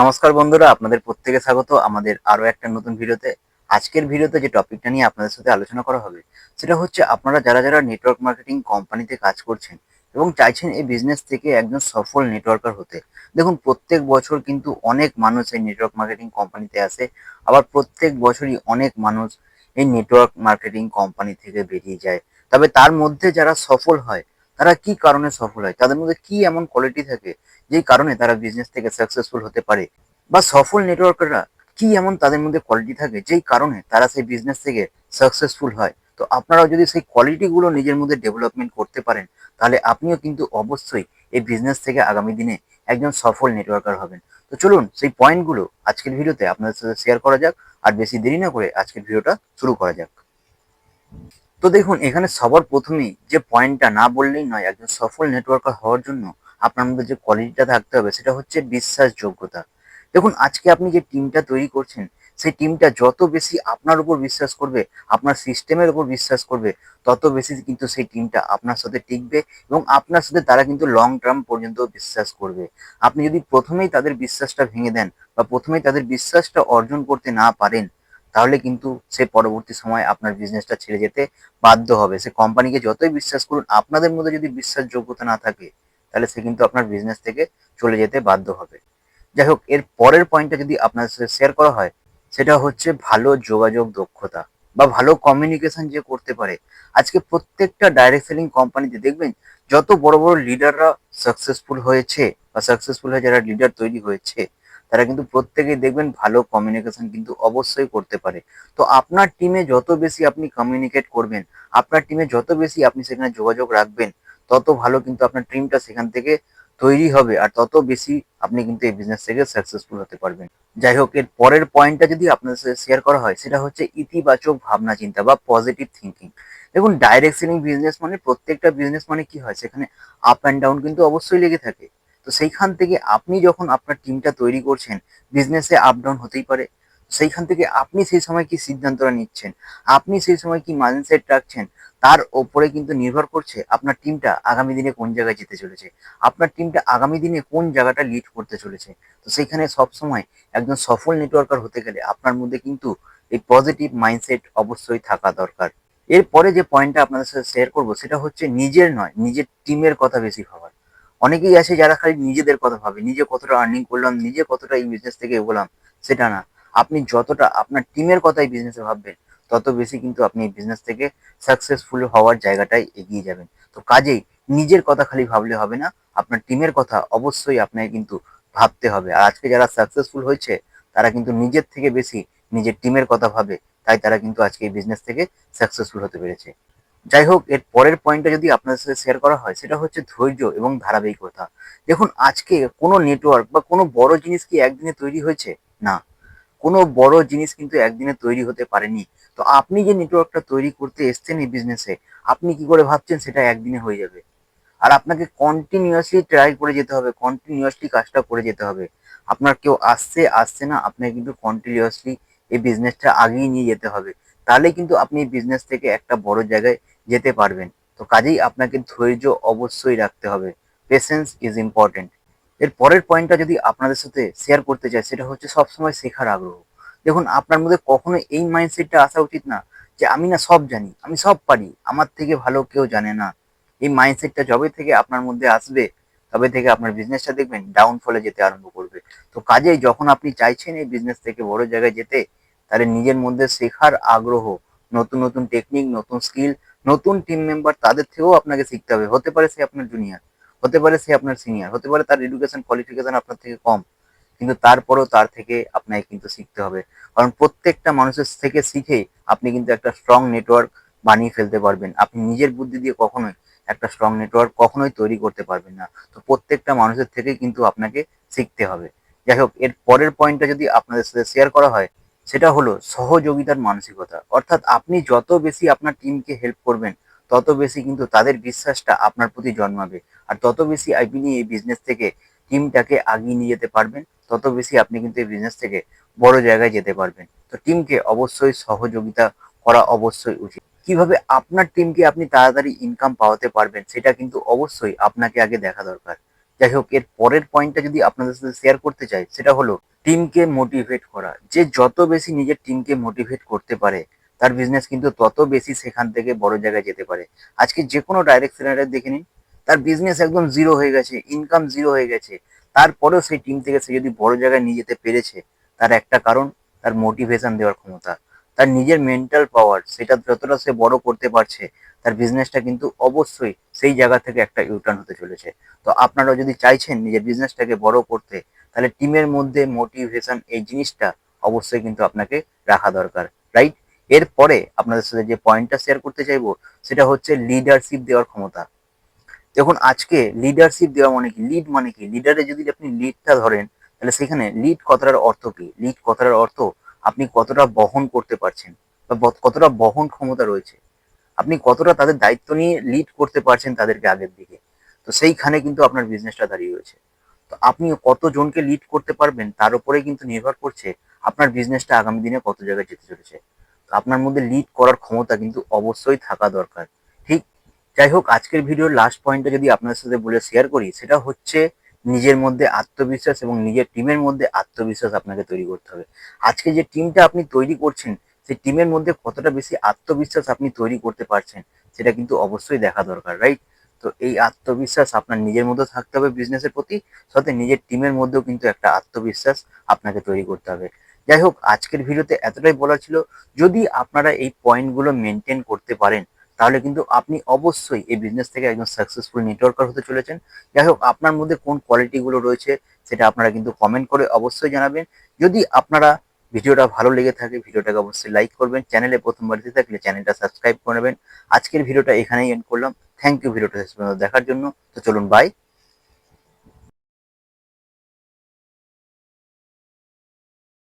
নমস্কার বন্ধুরা, আপনাদের প্রত্যেকে স্বাগত। আমাদের আরও একটা নতুন ভিডিওতে। আজকের ভিডিওতে যে টপিকটা নিয়ে আপনাদের সাথে আলোচনা করা হবে, সেটা হচ্ছে আপনারা যারা যারা নেটওয়ার্ক মার্কেটিং কোম্পানিতে কাজ করছেন এবং চাইছেন এই বিজনেস থেকে একজন সফল নেটওয়ার্কার হতে, দেখুন প্রত্যেক বছর কিন্তু অনেক মানুষ এই নেটওয়ার্ক মার্কেটিং কোম্পানিতে আসে। আবার প্রত্যেক বছরই অনেক মানুষ এই নেটওয়ার্ক মার্কেটিং কোম্পানি থেকে বেরিয়ে যায়। তবে তার মধ্যে যারা সফল হয় তারা কি কারণে সফল হয়? তাদের মধ্যে কি এমন কোয়ালিটি থাকে যেই কারণে তারা বিজনেস থেকে সাকসেসফুল হতে পারে? বা সফল নেটওয়ার্কাররা কি এমন তাদের মধ্যে কোয়ালিটি থাকে যেই কারণে তারা সেই বিজনেস থেকে সাকসেসফুল হয়? তো আপনারাও যদি সেই কোয়ালিটিগুলো নিজের মধ্যে ডেভেলপমেন্ট করতে পারেন, তাহলে আপনিও কিন্তু অবশ্যই এই বিজনেস থেকে আগামী দিনে একজন সফল নেটওয়ার্কার হবেন। তো চলুন সেই পয়েন্টগুলো আজকের ভিডিওতে আপনাদের সাথে শেয়ার করা যাক, আর বেশি দেরি না করে আজকের ভিডিওটা শুরু করা যাক। তো দেখুন, এখানে সবার প্রথমেই যে পয়েন্টটা না বললেই নয়, একজন সফল নেটওয়ার্কার হওয়ার জন্য আপনার মধ্যে যে কোয়ালিটিটা থাকতে হবে, সেটা হচ্ছে বিশ্বাসযোগ্যতা। দেখুন, আজকে আপনি যে টিমটা তৈরি করছেন, সেই টিমটা যত বেশি আপনার উপর বিশ্বাস করবে, আপনার সিস্টেমের উপর বিশ্বাস করবে, তত বেশি কিন্তু সেই টিমটা আপনার সাথে টিকবে এবং আপনার সাথে তারা কিন্তু লং টার্ম পর্যন্ত বিশ্বাস করবে। আপনি যদি প্রথমেই তাদের বিশ্বাসটা ভেঙে দেন বা প্রথমেই তাদের বিশ্বাসটা অর্জন করতে না পারেন তাহলে কিন্তু সে পরবর্তী সময় আপনার বিজনেসটা ছেড়ে যেতে বাধ্য হবে। সে কোম্পানিকে যতই বিশ্বাস করুন, আপনাদের মধ্যে যদি বিশ্বাসযোগ্যতা না থাকে, তাহলে সে কিন্তু আপনার বিজনেস থেকে চলে যেতে বাধ্য হবে। যাই হোক, এর পরের পয়েন্টটা যদি আপনার সাথে শেয়ার করা হয়, সেটা হচ্ছে ভালো যোগাযোগ দক্ষতা বা ভালো কমিউনিকেশন যে করতে পারে। আজকে প্রত্যেকটা ডাইরেক্ট সেলিং কোম্পানিতে দেখবেন, যত বড় বড় লিডাররা সাকসেসফুল হয়েছে বা সাকসেসফুল হয়ে যারা লিডার তৈরি হয়েছে তারা কিন্তু প্রত্যেকেই দেখবেন ভালো কমিউনিকেশন কিন্তু অবশ্যই করতে পারে। তো আপনার টিমে যত বেশি আপনি কমিউনিকেট করবেন, আপনার টিমে যত বেশি আপনি সেখানে যোগাযোগ রাখবেন, তত ভালো কিন্তু আপনার টিমটা সেখান থেকে তৈরি হবে আর তত বেশি আপনি কিন্তু এই বিজনেস থেকে সাকসেসফুল হতে পারবেন। যাই হোক, এর পরের পয়েন্টটা যদি আপনাদের সাথে শেয়ার করা হয়, সেটা হচ্ছে ইতিবাচক ভাবনা চিন্তা বা পজিটিভ থিঙ্কিং দেখুন ডাইরেক্ট সেলিং বিজনেস মানে প্রত্যেকটা বিজনেস মানে কি হয়? সেখানে আপ অ্যান্ড ডাউন কিন্তু অবশ্যই লেগে থাকে। তো সেইখান থেকে আপনি যখন আপনার টিমটা তৈরি করছেন বিজনেসে আপ ডাউন হতেই পারে। সেইখান থেকে আপনি সেই সময় কি সিদ্ধান্তটা নিচ্ছেন? আপনি সেই সময় কি মাইন্ডসেট রাখছেন? তার ওপরে কিন্তু নির্ভর করছে আপনার টিমটা আগামী দিনে কোন জায়গায় যেতে চলেছে। আপনার টিমটা আগামী দিনে কোন জায়গাটা লিড করতে চলেছে? তো সেখানে সবসময় একজন সফল নেটওয়ার্কার হতে গেলে আপনার মধ্যে কিন্তু এই পজিটিভ মাইন্ডসেট অবশ্যই থাকা দরকার। এরপরে যে পয়েন্টটা আপনাদের সাথে শেয়ার করব, সেটা হচ্ছে নিজের নয়, নিজের টিমের কথা বেশি ভাবার। অনেকেই আছে যারা খালি নিজেদের কথা ভাবে, নিজে কতটা আর্নিং করলাম, নিজে কতটা এই বিজনেস থেকে এগোলাম, সেটা না। আপনি যতটা, আপনার টিমের কথাই বিজনেসে ভাববেন, তত বেশি কিন্তু আপনি এই বিজনেস থেকে সাকসেসফুল হওয়ার জায়গাটাই এগিয়ে যাবেন। তো কাজেই নিজের কথা খালি ভাবলে হবে না, আপনার টিমের কথা অবশ্যই আপনাকে কিন্তু ভাবতে হবে। আর আজকে যারা সাকসেসফুল হয়েছে, তারা কিন্তু নিজের থেকে বেশি নিজের টিমের কথা ভাবে, তাই তারা কিন্তু আজকে এই বিজনেস থেকে সাকসেসফুল হতে পেরেছে। যাই হোক এর পরের পয়েন্টটা যদি আপনাদের সাথে শেয়ার করা হয়, সেটা হচ্ছে ধৈর্য এবং ধারাবাহিকতা। দেখুন, আজকে কোনো নেটওয়ার্ক বা কোনো বড় জিনিস কি একদিনে তৈরি হয়েছে? না। কোনো বড় জিনিস কিন্তু একদিনে তৈরি হতে পারেনি। তো আপনি যে নেটওয়ার্কটা তৈরি করতে এসছেন এই বিজনেসে আপনি কি করে ভাবছেন সেটা একদিনে হয়ে যাবে? আর আপনাকে কন্টিনিউয়াসলি ট্রাই করে যেতে হবে কন্টিনিউয়াসলি কাজটা করে যেতে হবে। আপনার কেউ আসছে আসছে না, আপনাকে কিন্তু কন্টিনিউয়াসলি এই বিজনেসটা আগিয়ে নিয়ে যেতে হবে। তাহলে কিন্তু আপনি এই বিজনেস থেকে একটা বড় জায়গায় যেতে পারবেন। তো কাজেই আপনাকে ধৈর্য অবশ্যই রাখতে হবে। পেশেন্স ইজ ইম্পর্টেন্ট এর পরের পয়েন্টটা যদি আপনাদের সাথে শেয়ার করতে চাই, সেটা হচ্ছে সবসময় শেখার আগ্রহ। দেখুন, আপনার মধ্যে কখনো এই মাইন্ডসেটটা আসা উচিত না যে, আমি না সব জানি, আমি সব পারি, আমার থেকে ভালো কেউ জানে না। এই মাইন্ডসেটটা যবে থেকে আপনার মধ্যে আসবে, তবে থেকে আপনার বিজনেসটা দেখবেন ডাউনফলে যেতে আরম্ভ করবে। তো কাজেই যখন আপনি চাইছেন এই বিজনেস থেকে বড় জায়গায় যেতে, তাহলে নিজের মধ্যে শেখার আগ্রহ, নতুন নতুন টেকনিক নতুন স্কিল নতুন টিম মেম্বার তাদের থেকেও আপনাকে শিখতে হবে। হতে পারে সে আপনার জুনিয়র হতে পারে সে আপনার সিনিয়র হতে পারে তার এডুকেশন কোয়ালিফিকেশন আপনার থেকে কম, কিন্তু তারপরেও তার থেকে আপনাকে কিন্তু শিখতে হবে। কারণ প্রত্যেকটা মানুষের থেকে শিখেই আপনি কিন্তু একটা স্ট্রং নেটওয়ার্ক বানিয়ে ফেলতে পারবেন। আপনি নিজের বুদ্ধি দিয়ে কখনোই একটা স্ট্রং নেটওয়ার্ক কখনোই তৈরি করতে পারবেন না। তো প্রত্যেকটা মানুষের থেকে কিন্তু আপনাকে শিখতে হবে। যাই হোক, এর পরের পয়েন্টটা যদি আপনাদের সাথে শেয়ার করা হয় সেটা হলো সহযোগিতার মানসিকতা। অর্থাৎ আপনি যত বেশি আপনার টিমকে হেল্প করবেন, তত বেশি কিন্তু তাদের বিশ্বাসটা আপনার প্রতি জন্মাবে। আর তত বেশি আপনি এই বিজনেস থেকে টিমটাকে আগিয়ে নিয়ে যেতে পারবেন, তত বেশি আপনি কিন্তু এই বিজনেস থেকে বড় জায়গায় যেতে পারবেন। তো টিমকে অবশ্যই সহযোগিতা করা অবশ্যই উচিত। কীভাবে আপনার টিমকে আপনি তাড়াতাড়ি ইনকাম পাওয়াতে পারবেন, সেটা কিন্তু অবশ্যই আপনাকে আগে দেখা দরকার। যাই হোক, এর পরের পয়েন্টটা যদি আপনাদের সাথে শেয়ার করতে চাই, সেটা হলো টিমকে মোটিভেট করা। যে যত বেশি নিজের টিমকে মোটিভেট করতে পারে, তার বিজনেস কিন্তু তত বেশি সেখান থেকে বড় জায়গায় যেতে পারে। আজকে যে কোনো ডাইরেক্ট সেলারের দেখে নিন, তার বিজনেস একদম জিরো হয়ে গেছে ইনকাম জিরো হয়ে গেছে। তারপরেও সেই টিম থেকে সে যদি বড় জায়গায় নিয়ে যেতে পেরেছে, তার একটা কারণ, তার মোটিভেশন দেওয়ার ক্ষমতা। তার নিজের মেন্টাল পাওয়ার সেটা যতটা সে বড় করতে পারছে, তার বিজনেসটা কিন্তু অবশ্যই সেই জায়গা থেকে একটা ইউটার্ন হতে চলেছে। তো আপনারা যদি চাইছেন নিজের বিজনেসটাকে বড় করতে, তাহলে টিমের মধ্যে মোটিভেশন এই জিনিসটা অবশ্যই কিন্তু আপনাকে রাখা দরকার রাইট এরপরে আপনাদের সাথে যে পয়েন্টটা শেয়ার করতে চাইব, সেটা হচ্ছে লিডারশিপ দেওয়ার ক্ষমতা। দেখুন, আজকে লিডারশিপ দেওয়া মানে কি? লিড মানে কি? লিডারে যদি আপনি লিডটা ধরেন, তাহলে সেখানে লিড কথাটার অর্থ কি? লিড কথাটার অর্থ আপনি কতটা বহন করতে পারছেন বা কতটা বহন ক্ষমতা রয়েছে? আপনি কতটা তাদের দায়িত্ব নিয়ে লিড করতে পারছেন তাদেরকে আগের দিকে? তো সেইখানে কিন্তু আপনার বিজনেসটা দাঁড়িয়ে রয়েছে। তো আপনি কতজনকে লিড করতে পারবেন তার উপরে কিন্তু নির্ভর করছে আপনার বিজনেসটা আগামী দিনে কত জায়গায় যেতে চলেছে। তো আপনার মধ্যে লিড করার ক্ষমতা কিন্তু অবশ্যই থাকা দরকার। ঠিক? যাই হোক, আজকের ভিডিওর লাস্ট পয়েন্টটা যদি আপনার সাথে বলে শেয়ার করি, সেটা হচ্ছে নিজের মধ্যে আত্মবিশ্বাস এবং নিজের টিমের মধ্যে আত্মবিশ্বাস আপনাকে তৈরি করতে হবে। আজকে যে টিমটা আপনি তৈরি করছেন, সেই টিমের মধ্যে কতটা বেশি আত্মবিশ্বাস আপনি তৈরি করতে পারছেন, সেটা কিন্তু অবশ্যই দেখা দরকার রাইট তো এই আত্মবিশ্বাস আপনার নিজের মধ্যে থাকতে হবে বিজনেসের প্রতি, সাথে নিজের টিমের মধ্যেও কিন্তু একটা আত্মবিশ্বাস আপনাকে তৈরি করতে হবে। যাই হোক, আজকের ভিডিওতে এতটাই বলার ছিল। যদি আপনারা এই পয়েন্টগুলো মেনটেন করতে পারেন তাহলে কিন্তু আপনি অবশ্যই এই বিজনেস থেকে একজন সাকসেসফুল নেটওয়ার্কার হতে চলেছেন। যাই হোক, আপনার মধ্যে কোন কোয়ালিটিগুলো রয়েছে সেটা আপনারা কিন্তু কমেন্ট করে অবশ্যই জানাবেন। যদি আপনারা ভিডিওটা ভালো লেগে থাকে, ভিডিওটাকে অবশ্যই লাইক করবেন। চ্যানেলে প্রথমবার দিতে থাকলে চ্যানেলটা সাবস্ক্রাইব করে নেবেন। আজকের ভিডিওটা এখানেই এন্ড করলাম। থ্যাংক ইউ ভিডিওটা দেখার জন্য। তো চলুন বাই